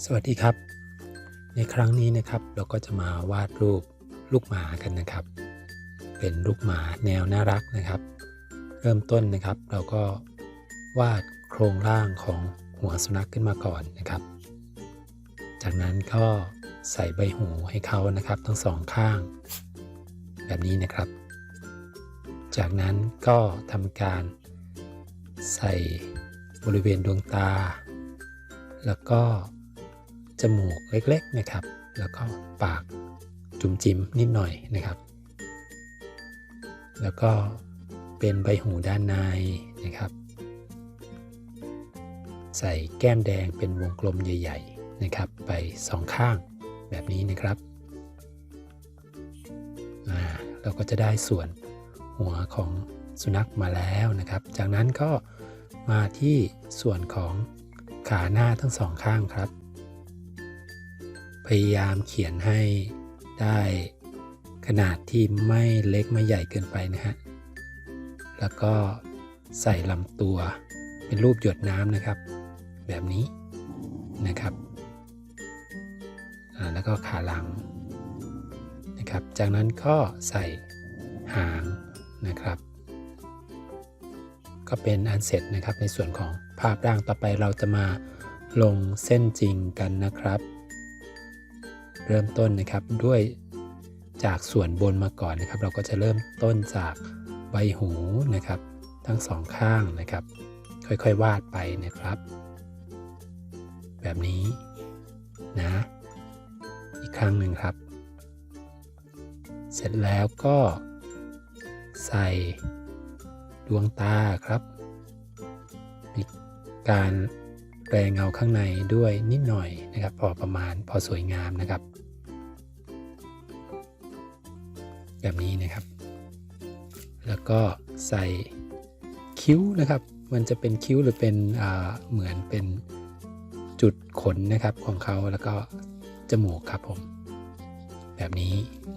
สวัสดีครับ ในครั้งนี้นะครับเราก็จะมาวาดรูปลูกหมากันนะครับ เป็นลูกหมาแนวน่ารักนะครับ เริ่มต้นนะครับ เราก็วาดโครงร่างของหัวสุนัขขึ้นมาก่อนนะครับ จากนั้นก็ใส่ใบหูให้เขานะครับ ทั้งสองข้าง แบบนี้นะครับ จากนั้นก็ทำการใส่บริเวณดวงตา แล้วก็ จมูกเล็กๆนะครับ แล้วก็ปากจุ่มจิ้มนิดหน่อยนะครับ แล้วก็เป็นใบหูด้านในนะครับ ใส่แก้มแดงเป็นวงกลมใหญ่ ๆนะครับ ไปสองข้างแบบนี้นะครับเราก็จะได้ส่วนหัวของสุนัขมาแล้วนะครับ จากนั้นก็มาที่ส่วนของขาหน้าทั้งสองข้างครับ พยายามเขียนให้ได้ขนาดที่ไม่เล็กไม่ใหญ่เกินไปนะฮะ แล้วก็ใส่ลำตัวเป็นรูปหยดน้ำนะครับ แบบนี้นะครับแล้วก็ขาหลังนะครับ จากนั้นก็ใส่หางนะครับ ก็เป็นอันเสร็จนะครับในส่วนของภาพร่างต่อไปเราจะมาลงเส้นจริงกันนะครับ เริ่มต้นนะครับด้วยจากส่วนบนมาก่อนนะครับ เราก็จะเริ่มต้นจากใบหูนะครับ ทั้งสองข้างนะครับ ค่อยๆวาดไปนะครับ แบบนี้นะ อีกครั้งหนึ่งครับ เสร็จแล้วก็ใส่ดวงตาครับ มีการแปลงเงาข้างในด้วยนิดหน่อยนะครับ พอประมาณพอสวยงามนะครับ แบบนี้นะครับ แล้วก็ใส่คิ้วนะครับ มันจะเป็นคิ้วหรือเป็นเหมือนเป็นจุดขนนะครับของเขาแล้วก็จมูกครับผม แบบนี้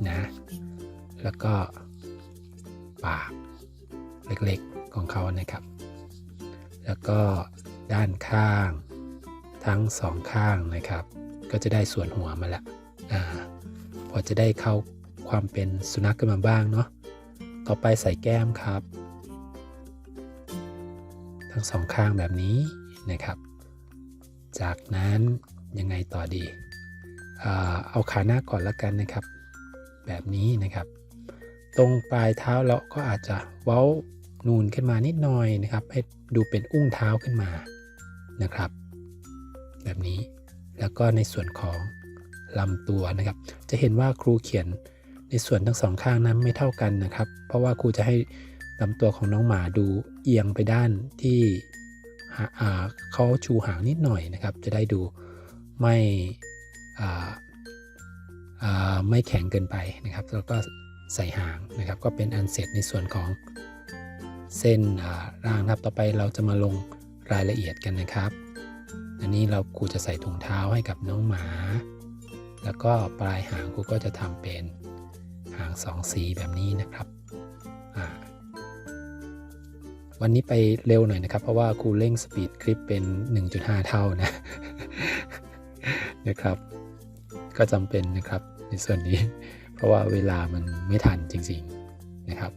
นะ แล้วก็ปากเล็กๆของเขานะครับ แล้วก็ด้านข้างทั้งสองข้างนะครับ ก็จะได้ส่วนหัวมาละอ่าพอจะได้เข้า ความเป็นสุนัขกันมาบ้างเนาะต่อไปใส่แก้มครับ ทั้งสองข้างแบบนี้นะครับ จากนั้นยังไงต่อดี เอาขาหน้าก่อนละกันนะครับ แบบนี้นะครับ ตรงปลายเท้าเราก็อาจจะเว้านูนขึ้นมานิดหน่อยนะครับ ให้ดูเป็นอุ้งเท้าขึ้นมานะครับ แบบนี้แล้วก็ในส่วนของลำตัวนะครับ จะเห็นว่าครูเขียน ในส่วนทั้งสองข้างนั้นไม่เท่ากันนะครับ เพราะว่าครูจะให้ลำตัวของน้องหมาดูเอียงไปด้านที่เขาชูหางนิดหน่อยนะครับ จะได้ดูไม่ไม่แข็งเกินไปนะครับแล้วก็ใส่หางนะครับ ก็เป็นอันเสร็จในส่วนของเส้นร่างครับต่อไปเราจะมาลงรายละเอียดกันนะครับ อันนี้เราครูจะใส่ถุงเท้าให้กับน้องหมา แล้วก็ปลายหางครูก็จะทำเป็น หางสองสีแบบนี้นะครับวันนี้ไปเร็วหน่อยนะครับ เพราะว่าครูเร่งสปีดคลิปเป็น 1.5 เท่านะนะครับ ก็จำเป็นนะครับในส่วนนี้ เพราะว่าเวลามันไม่ทันจริงๆนะครับ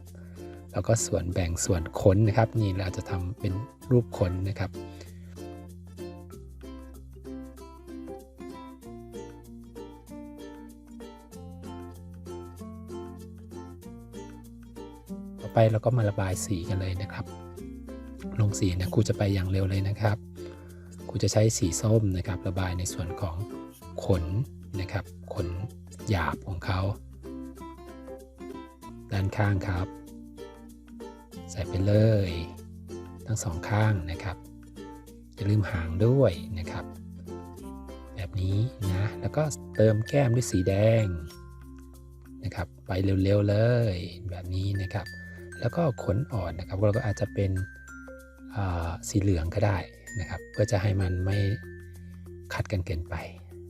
แล้วก็ส่วนแบ่งส่วนขนนะครับ นี่เราจะทำเป็นรูปขนนะครับ ไปเราก็มาระบายสีกันเลยนะครับ ลงสีนะครูจะไปอย่างเร็วเลยนะครับครูจะใช้สีส้มนะครับ ระบายในส่วนของขนนะครับ ขนหยาบของเขา ด้านข้างครับ ใส่ไปเลย ทั้งสองข้างนะครับอย่าลืมหางด้วยนะครับ แบบนี้นะ แล้วก็เติมแก้มด้วยสีแดงนะครับ ไปเร็วๆเลย แบบนี้นะครับ แล้วก็ขนอ่อนนะครับเราก็อาจจะเป็นสีเหลืองก็ได้นะครับ เพื่อจะให้มันไม่ขัดกันเกินไป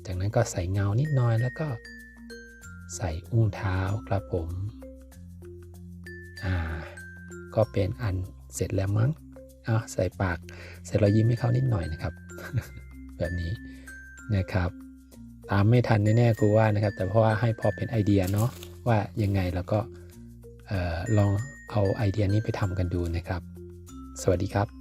จากนั้นก็ใส่เงานิดน้อยแล้วก็ใส่อุ้งเท้าครับผมอ่าก็เป็นอันเสร็จแล้วมั้งเอาใส่ปากเสร็จเรายิ้มให้เขานิดหน่อยนะครับ แบบนี้นะครับ ตามไม่ทันแน่ๆกูว่านะครับ แต่เพราะว่าให้พอเป็นไอเดียเนาะว่ายังไงเราก็ลอง เอาไอเดียนี้ไปทำกันดูนะครับ สวัสดีครับ